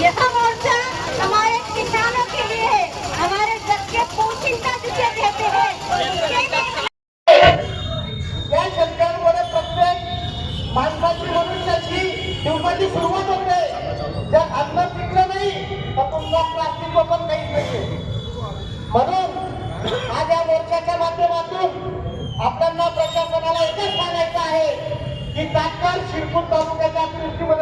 यह मोर्चा हमारे किसानों के लिए है। हमारे जग के पोषण का जिसे कहते मनुष्याची दिवसाची सुरुवात होते. जर अन्न नाही तर तुमचा प्लास्टिक पण नाही म्हणून आज या मोर्चाच्या माध्यमातून आपल्याला प्रशासनाला एकच सांगायचं आहे की तात्काळ शिरपूर तालुक्याच्या दृष्टीमध्ये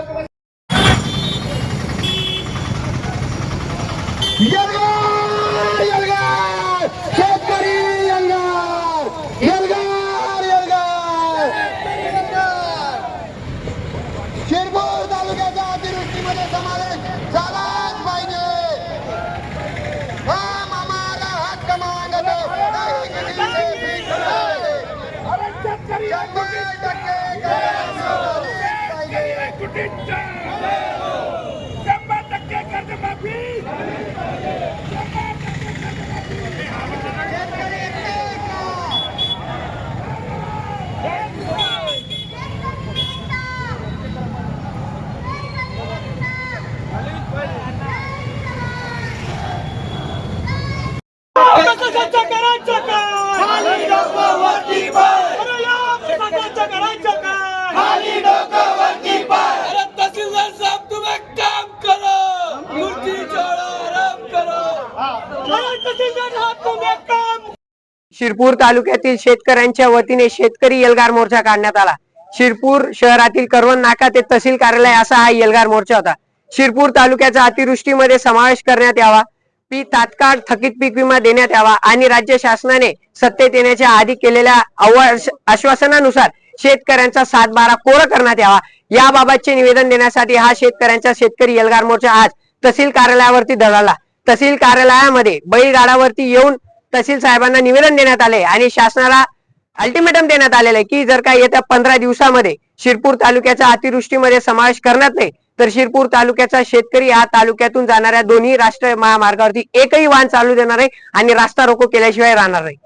अतिवृष्टीमध्ये समावेश करायचं काय अरे या प्रशासनाचं करायचं काय? अरे तहसीलदार साहब तुम एक काम करो. कुर्सी छोड़ो आराम करो. अरे तहसीलदार साहब तुम एक काम शिरपूर तालुक्यातील शेतकऱ्यांच्या वतीने शेतकरी एल्गार मोर्चा काढण्यात आला. शिरपूर शहरातील करवण नाका ते तहसील कार्यालय असा हा एल्गार मोर्चा होता. शिरपूर तालुक्याचा अतिवृष्टीमध्ये समावेश करण्यात यावा. पी तात्काळ थकीत पीक विमा देण्यात यावा आणि राज्य शासनाने सत्तेत येण्याच्या आधी केलेल्या आश्वासनानुसार शेतकऱ्यांचा सातबारा कोर करण्यात यावा. याबाबतचे निवेदन देण्यासाठी हा शेतकऱ्यांचा शेतकरी एल्गार मोर्चा आज तहसील कार्यालयावरती धडकला तहसील कार्यालयामध्ये बैलगाडावरती येऊन तहसील साहेबांना निवेदन देण्यात आले आणि शासनाला अल्टिमेटम देण्यात आलेलं आहे की जर का येत्या पंधरा दिवसामध्ये शिरपूर तालुक्याचा अतिवृष्टीमध्ये समावेश करण्यात नाही तर शिरपूर तालुक्याचा शेतकरी हा तालुक्यातून जाणाऱ्या दोन्ही राष्ट्रीय महामार्गावरती एकही वाहन चालू देणार आहे आणि रास्ता रोको केल्याशिवाय राहणार नाही.